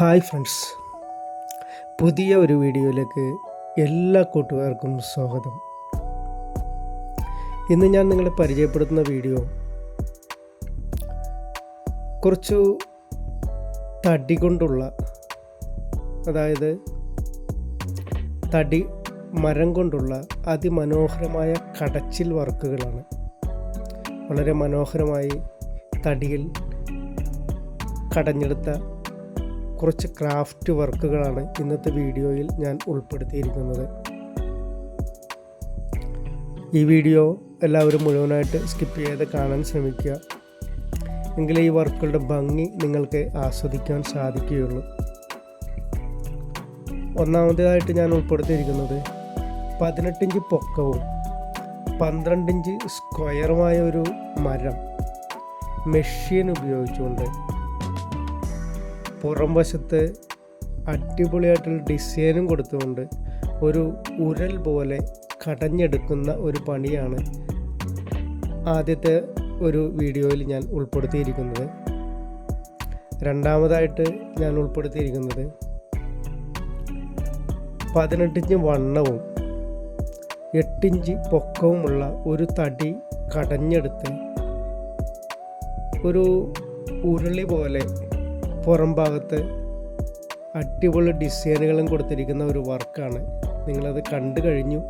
Hi friends. പുതിയ ഒരു വീഡിയോയിലേക്ക് എല്ലാ കൂട്ടുകാർക്കും സ്വാഗതം. ഇന്ന് ഞാൻ നിങ്ങളെ പരിചയപ്പെടുത്തുന്ന വീഡിയോ കുറച്ചു തടി കൊണ്ടുള്ള അതായത് തടി മരം കൊണ്ടുള്ള അതിമനോഹരമായ കടച്ചിൽ വർക്കുകളാണ്. വളരെ മനോഹരമായി തടിയിൽ കടഞ്ഞെടുത്ത കുറച്ച് ക്രാഫ്റ്റ് വർക്കുകളാണ് ഇന്നത്തെ വീഡിയോയിൽ ഞാൻ ഉൾപ്പെടുത്തിയിരിക്കുന്നത്. ഈ വീഡിയോ എല്ലാവരും മുഴുവനായിട്ട് സ്കിപ്പ് ചെയ്ത് കാണാൻ ശ്രമിക്കുക. എങ്കിലേ ഈ വർക്കുകളുടെ ഭംഗി നിങ്ങൾക്ക് ആസ്വദിക്കാൻ സാധിക്കുകയുള്ളൂ. ഒന്നാമതായിട്ട് ഞാൻ ഉൾപ്പെടുത്തിയിരിക്കുന്നത് പതിനെട്ടിഞ്ച് പൊക്കവും പന്ത്രണ്ടിഞ്ച് സ്ക്വയറുമായ ഒരു മരം മെഷീൻ ഉപയോഗിച്ചുകൊണ്ട് പുറം വശത്ത് അടിപൊളിയായിട്ടുള്ള ഡിസൈനും കൊടുത്തുകൊണ്ട് ഒരു ഉരൽ പോലെ കടഞ്ഞെടുക്കുന്ന ഒരു പണിയാണ് ആദ്യത്തെ ഒരു വീഡിയോയിൽ ഞാൻ ഉൾപ്പെടുത്തിയിരിക്കുന്നത്. രണ്ടാമതായിട്ട് ഞാൻ ഉൾപ്പെടുത്തിയിരിക്കുന്നത് പതിനെട്ടിഞ്ച് വണ്ണവും എട്ടിഞ്ച് പൊക്കവുമുള്ള ഒരു തടി കടഞ്ഞെടുത്ത് ഒരു ഉരുളി പോലെ പുറം ഭാഗത്ത് അടിപൊളി ഡിസൈനുകളും കൊടുത്തിരിക്കുന്ന ഒരു വർക്കാണ്. നിങ്ങളത് കണ്ടു കഴിഞ്ഞു.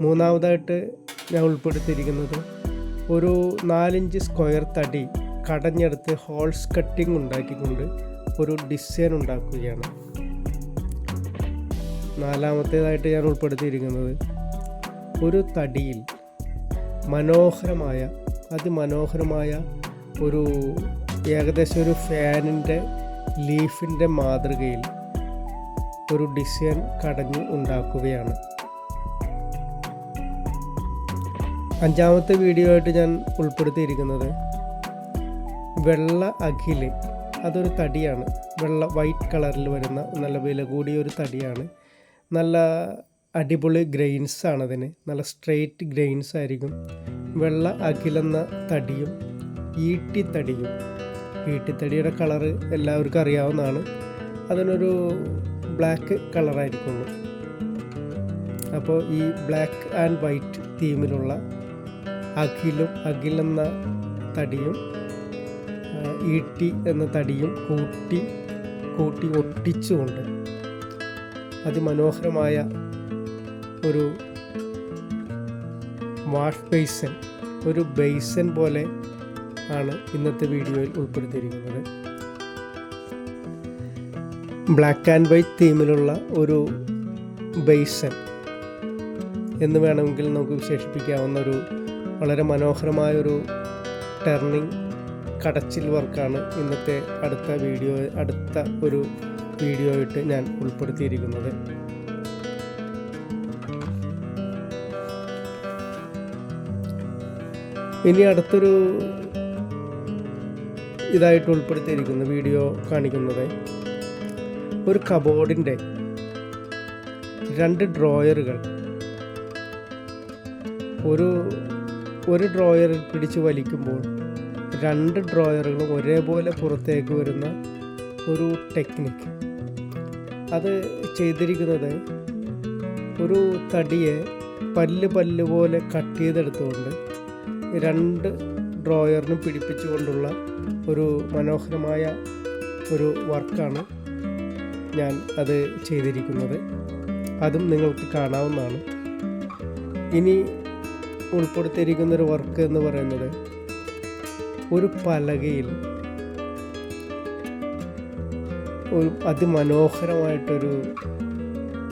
മൂന്നാമതായിട്ട് ഞാൻ ഉൾപ്പെടുത്തിയിരിക്കുന്നത് ഒരു നാലിഞ്ച് സ്ക്വയർ തടി കടഞ്ഞെടുത്ത് ഹോൾസ് കട്ടിങ് ഉണ്ടാക്കിക്കൊണ്ട് ഒരു ഡിസൈൻ ഉണ്ടാക്കുകയാണ്. നാലാമത്തേതായിട്ട് ഞാൻ ഉൾപ്പെടുത്തിയിരിക്കുന്നത് ഒരു തടിയിൽ മനോഹരമായ അതിമനോഹരമായ ഒരു ഏകദേശം ഒരു ഫാനിന്റെ ലീഫിന്റെ മാതൃകയിൽ ഒരു ഡിസൈൻ കടഞ്ഞ് ഉണ്ടാക്കുകയാണ്. അഞ്ചാമത്തെ വീഡിയോ ആയിട്ട് ഞാൻ ഉൾപ്പെടുത്തിയിരിക്കുന്നത് വെള്ള അഖിൽ അതൊരു തടിയാണ്. വെള്ള വൈറ്റ് കളറിൽ വരുന്ന നല്ല വില കൂടിയ ഒരു തടിയാണ്. നല്ല അടിപൊളി ഗ്രെയിൻസ് ആണ് അതിന്. നല്ല സ്ട്രെയിറ്റ് ഗ്രെയിൻസ് ആയിരിക്കും. വെള്ള അഖിലെന്ന തടിയും ഈട്ടിത്തടിയും ഈട്ടിത്തടിയുടെ കളറ് എല്ലാവർക്കും അറിയാവുന്നതാണ്. അതിനൊരു ബ്ലാക്ക് കളറായിരിക്കുള്ളൂ അപ്പോൾ ഈ ബ്ലാക്ക് ആൻഡ് വൈറ്റ് തീമിലുള്ള അഖിലും അഖിൽ എന്ന തടിയും ഈട്ടി എന്ന തടിയും കൂട്ടി കൂട്ടി ഒട്ടിച്ചുകൊണ്ട് അതിമനോഹരമായ ഒരു വാഷ് ബേസൻ ഒരു ബേസൻ പോലെ ആണ് ഇന്നത്തെ വീഡിയോയിൽ ഉൾപ്പെടുത്തിയിരിക്കുന്നത്. ബ്ലാക്ക് ആൻഡ് വൈറ്റ് തീമിലുള്ള ഒരു ബേസൻ എന്ന് വേണമെങ്കിൽ നമുക്ക് വിശേഷിപ്പിക്കാവുന്ന ഒരു വളരെ മനോഹരമായൊരു ടേർണിംഗ് കടച്ചിൽ വർക്കാണ് ഇന്നത്തെ അടുത്ത വീഡിയോ അടുത്ത ഒരു വീഡിയോ ആയിട്ട് ഞാൻ ഉൾപ്പെടുത്തിയിരിക്കുന്നത്. ഇനി അടുത്തൊരു ഇതായിട്ട് ഉൾപ്പെടുത്തിയിരിക്കുന്ന വീഡിയോ കാണിക്കുന്നത് ഒരു കബോർഡിന്റെ രണ്ട് ഡ്രോയറുകൾ. ഒരു ഒരു ഡ്രോയർ പിടിച്ച് വലിക്കുമ്പോൾ രണ്ട് ഡ്രോയറുകളും ഒരേപോലെ പുറത്തേക്ക് വരുന്ന ഒരു ടെക്നിക്ക്. അത് ചെയ്തിരിക്കുന്നത് ഒരു തടിയെ പല്ല് പല്ല് പോലെ കട്ട് ചെയ്തെടുത്തുകൊണ്ട് രണ്ട് ഡ്രോയറിന് പിടിപ്പിച്ചുകൊണ്ടുള്ള ഒരു മനോഹരമായ ഒരു വർക്കാണ് ഞാൻ അത് ചെയ്തിരിക്കുന്നത്. അതും നിങ്ങൾക്ക് കാണാവുന്നതാണ്. ഇനി ഉൾപ്പെടുത്തിയിരിക്കുന്നൊരു വർക്ക് എന്ന് പറയുന്നത് ഒരു പലകയിൽ ഒരു അതിമനോഹരമായിട്ടൊരു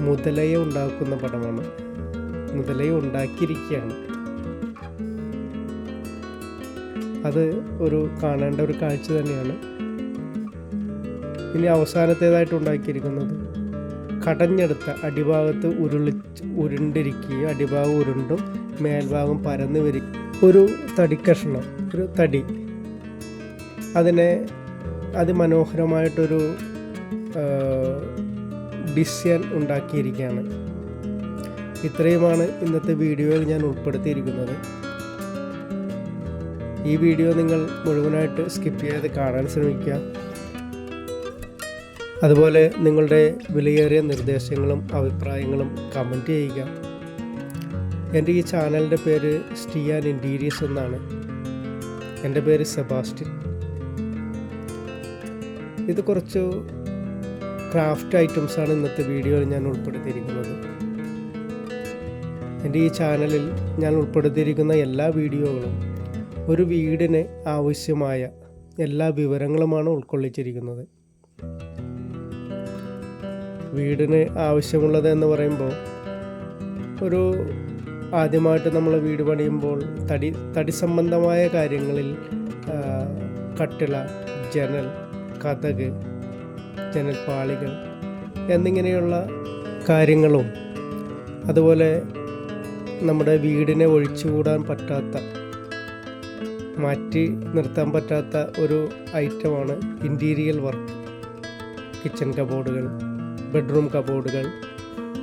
മുതലയെ ഉണ്ടാക്കുന്ന പടമാണ്. മുതലയെ ഉണ്ടാക്കിയിരിക്കുകയാണ്. അത് ഒരു കാണേണ്ട ഒരു കാഴ്ച തന്നെയാണ്. ഇനി അവസാനത്തേതായിട്ട് ഉണ്ടാക്കിയിരിക്കുന്നത് കടഞ്ഞെടുത്ത അടിഭാഗത്ത് ഉരുളി ഉരുണ്ടിരിക്കുകയും അടിഭാഗം ഉരുണ്ടും മേൽഭാഗം പരന്നു വരി ഒരു തടിക്കഷ്ണം ഒരു തടി. അതിനെ അതിമനോഹരമായിട്ടൊരു ഡിസൈൻ ഉണ്ടാക്കിയിരിക്കുകയാണ്. ഇത്രയുമാണ് ഇന്നത്തെ വീഡിയോയിൽ ഞാൻ ഉൾപ്പെടുത്തിയിരിക്കുന്നത്. ഈ വീഡിയോ നിങ്ങൾ മുഴുവനായിട്ട് സ്കിപ്പ് ചെയ്യാതെ കാണാൻ ശ്രമിക്കുക. അതുപോലെ നിങ്ങളുടെ വിലയേറിയ നിർദ്ദേശങ്ങളും അഭിപ്രായങ്ങളും കമന്റ് ചെയ്യുക. എന്റെ ഈ ചാനലിന്റെ പേര് സ്റ്റിയാൻ ഇന്റീരിയസ് എന്നാണ്. എന്റെ പേര് സെബാസ്റ്റ്യൻ. ഇത് കുറച്ച് ക്രാഫ്റ്റ് ഐറ്റംസാണ് ഇന്നത്തെ വീഡിയോയിൽ ഞാൻ ഉൾപ്പെടുത്തിയിരിക്കുന്നത്. എന്റെ ഈ ചാനലിൽ ഞാൻ ഉൾപ്പെടുത്തിയിരിക്കുന്ന എല്ലാ വീഡിയോകളും ഒരു വീടിന് ആവശ്യമായ എല്ലാ വിവരങ്ങളുമാണ് ഉൾക്കൊള്ളിച്ചിരിക്കുന്നത്. വീടിന് ആവശ്യമുള്ളത് എന്ന് പറയുമ്പോൾ ഒരു ആദ്യമായിട്ട് നമ്മൾ വീട് പണിയുമ്പോൾ തടി തടി സംബന്ധമായ കാര്യങ്ങളിൽ കട്ടിള ജനൽ കഥക് ജനൽപാളികൾ എന്നിങ്ങനെയുള്ള കാര്യങ്ങളും അതുപോലെ നമ്മുടെ വീടിനെ ഒഴിച്ചുകൂടാൻ പറ്റാത്ത മാറ്റി നിർത്താൻ പറ്റാത്ത ഒരു ഐറ്റമാണ് ഇന്റീരിയൽ വർക്ക് കിച്ചൺ കബോർഡുകൾ ബെഡ്റൂം കബോർഡുകൾ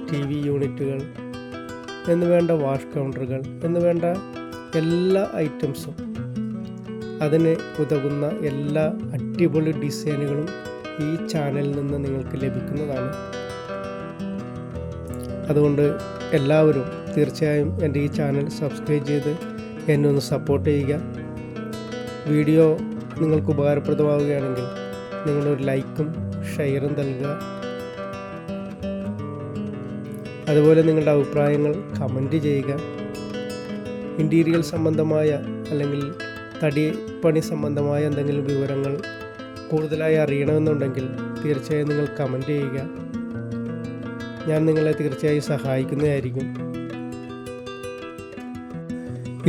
ടി വി യൂണിറ്റുകൾ എന്ന് വേണ്ട വാഷ് കൗണ്ടറുകൾ എന്ന് വേണ്ട എല്ലാ ഐറ്റംസും അതിന് ഉതകുന്ന എല്ലാ അടിപൊളി ഡിസൈനുകളും ഈ ചാനലിൽ നിന്ന് നിങ്ങൾക്ക് ലഭിക്കുന്നതാണ്. അതുകൊണ്ട് എല്ലാവരും തീർച്ചയായും എന്റെ ഈ ചാനൽ സബ്സ്ക്രൈബ് ചെയ്ത് എന്നെ ഒന്ന് സപ്പോർട്ട് ചെയ്യുക. വീഡിയോ നിങ്ങൾക്ക് ഉപകാരപ്രദമാവുകയാണെങ്കിൽ നിങ്ങളൊരു ലൈക്കും ഷെയറും നൽകുക. അതുപോലെ നിങ്ങളുടെ അഭിപ്രായങ്ങൾ കമന്റ് ചെയ്യുക. ഇന്റീരിയൽ സംബന്ധമായ അല്ലെങ്കിൽ തടി പണി സംബന്ധമായ എന്തെങ്കിലും വിവരങ്ങൾ കൂടുതലായി അറിയണമെന്നുണ്ടെങ്കിൽ തീർച്ചയായും നിങ്ങൾ കമന്റ് ചെയ്യുക. ഞാൻ നിങ്ങളെ തീർച്ചയായും സഹായിക്കുന്നതായിരിക്കും.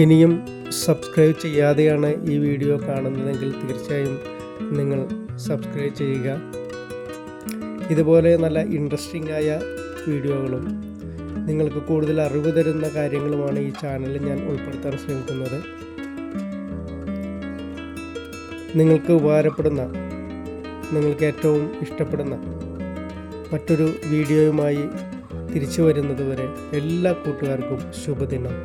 ഇനിയും സബ്സ്ക്രൈബ് ചെയ്യാതെയാണ് ഈ വീഡിയോ കാണുന്നതെങ്കിൽ തീർച്ചയായും നിങ്ങൾ സബ്സ്ക്രൈബ് ചെയ്യുക. ഇതുപോലെ നല്ല ഇൻട്രസ്റ്റിംഗ് ആയ വീഡിയോകളും നിങ്ങൾക്ക് കൂടുതൽ അറിവ് തരുന്ന കാര്യങ്ങളുമാണ് ഈ ചാനലിൽ ഞാൻ ഉൾപ്പെടുത്താൻ ശ്രമിക്കുന്നത്. നിങ്ങൾക്ക് ഉപകാരപ്പെടുന്ന നിങ്ങൾക്ക് ഏറ്റവും ഇഷ്ടപ്പെടുന്ന മറ്റൊരു വീഡിയോയുമായി തിരിച്ചു വരുന്നതുവരെ എല്ലാ കൂട്ടുകാർക്കും ശുഭദിനം.